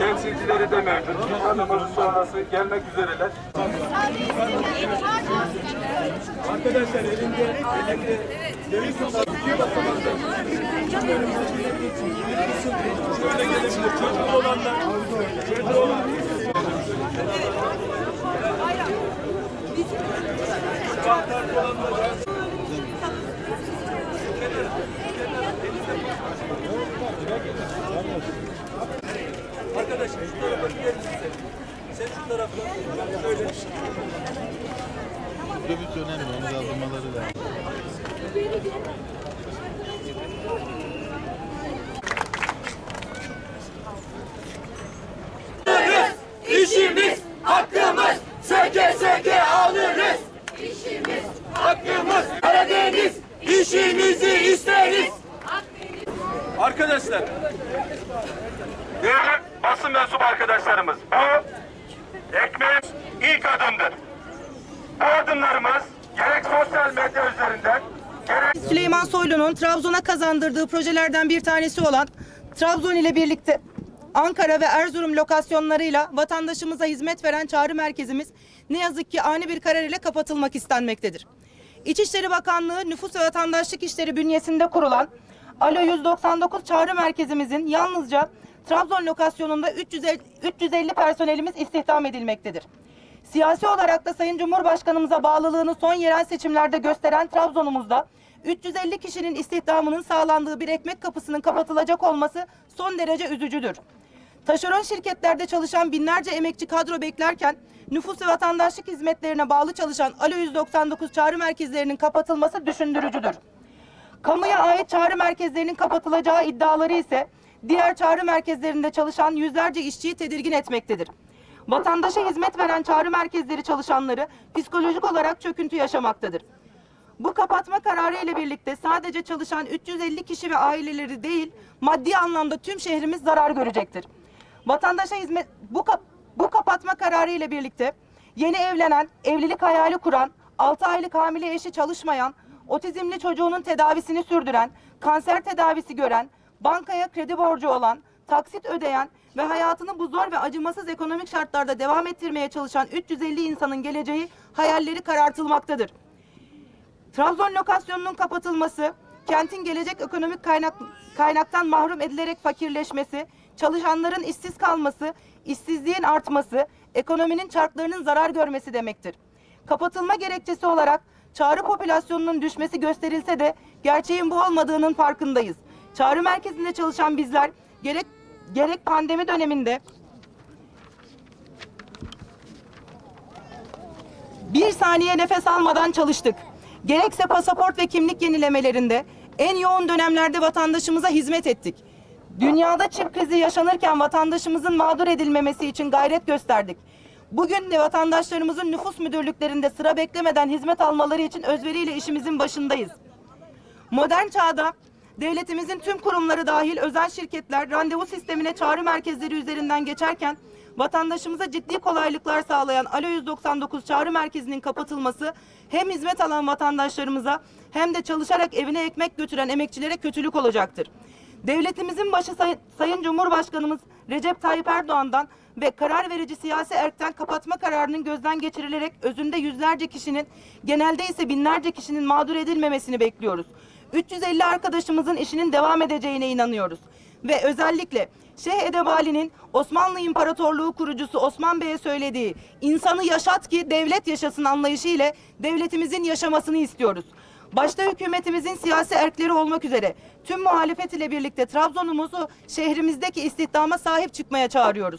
temsilcileri de mevcut. Hanımız sonrası gelmek üzereler. Arkadaşlar elinde elinde döviz tutar. İki basamazda. Şöyle gelebilir. Çocuklu olanlar. Çocuklu olan. Otobüs önemli, onu kaldırmaları lazım. İşimiz, hakkımız, söke söke alırız. İşimiz, hakkımız, Karadeniz, işimizi isteriz. Arkadaşlar, Değerli basın mensup arkadaşlarımız, bu ekmeğin ilk adımdır. Bu adımlarımız gerek sosyal medya üzerinden, gerek Süleyman Soylu'nun Trabzon'a kazandırdığı projelerden bir tanesi olan Trabzon ile birlikte Ankara ve Erzurum lokasyonlarıyla vatandaşımıza hizmet veren çağrı merkezimiz ne yazık ki ani bir karar ile kapatılmak istenmektedir. İçişleri Bakanlığı Nüfus ve Vatandaşlık İşleri bünyesinde kurulan Alo 199 çağrı merkezimizin yalnızca Trabzon lokasyonunda 350, 350 personelimiz istihdam edilmektedir. Siyasi olarak da Sayın Cumhurbaşkanımıza bağlılığını son yerel seçimlerde gösteren Trabzon'umuzda 350 kişinin istihdamının sağlandığı bir ekmek kapısının kapatılacak olması son derece üzücüdür. Taşeron şirketlerde çalışan binlerce emekçi kadro beklerken nüfus ve vatandaşlık hizmetlerine bağlı çalışan Alo 199 çağrı merkezlerinin kapatılması düşündürücüdür. Kamuya ait çağrı merkezlerinin kapatılacağı iddiaları ise diğer çağrı merkezlerinde çalışan yüzlerce işçiyi tedirgin etmektedir. Vatandaşa hizmet veren çağrı merkezleri çalışanları psikolojik olarak çöküntü yaşamaktadır. Bu kapatma kararı ile birlikte sadece çalışan 350 kişi ve aileleri değil, maddi anlamda tüm şehrimiz zarar görecektir. Vatandaşa hizmet bu kap- bu kapatma kararı ile birlikte yeni evlenen, evlilik hayali kuran, 6 aylık hamile eşi çalışmayan, otizmli çocuğunun tedavisini sürdüren, kanser tedavisi gören, bankaya kredi borcu olan, taksit ödeyen ve hayatını bu zor ve acımasız ekonomik şartlarda devam ettirmeye çalışan 350 insanın geleceği hayalleri karartılmaktadır. Trabzon lokasyonunun kapatılması, kentin gelecek ekonomik kaynak, kaynaktan mahrum edilerek fakirleşmesi, çalışanların işsiz kalması, işsizliğin artması, ekonominin çarklarının zarar görmesi demektir. Kapatılma gerekçesi olarak çağrı popülasyonunun düşmesi gösterilse de gerçeğin bu olmadığının farkındayız. Çağrı merkezinde çalışan bizler gerek gerek pandemi döneminde Bir saniye nefes almadan çalıştık. Gerekse pasaport ve kimlik yenilemelerinde en yoğun dönemlerde vatandaşımıza hizmet ettik. Dünyada çip krizi yaşanırken vatandaşımızın mağdur edilmemesi için gayret gösterdik. Bugün de vatandaşlarımızın nüfus müdürlüklerinde sıra beklemeden hizmet almaları için özveriyle işimizin başındayız. Modern çağda devletimizin tüm kurumları dahil özel şirketler randevu sistemine çağrı merkezleri üzerinden geçerken vatandaşımıza ciddi kolaylıklar sağlayan Alo 199 çağrı merkezinin kapatılması hem hizmet alan vatandaşlarımıza hem de çalışarak evine ekmek götüren emekçilere kötülük olacaktır. Devletimizin başı Say- Sayın Cumhurbaşkanımız Recep Tayyip Erdoğan'dan ve karar verici siyasi erkten kapatma kararının gözden geçirilerek özünde yüzlerce kişinin genelde ise binlerce kişinin mağdur edilmemesini bekliyoruz. 350 arkadaşımızın işinin devam edeceğine inanıyoruz. Ve özellikle Şeyh Edebali'nin Osmanlı İmparatorluğu kurucusu Osman Bey'e söylediği insanı yaşat ki devlet yaşasın anlayışı ile devletimizin yaşamasını istiyoruz. Başta hükümetimizin siyasi erkleri olmak üzere tüm muhalefet ile birlikte Trabzon'umuzu şehrimizdeki istihdama sahip çıkmaya çağırıyoruz.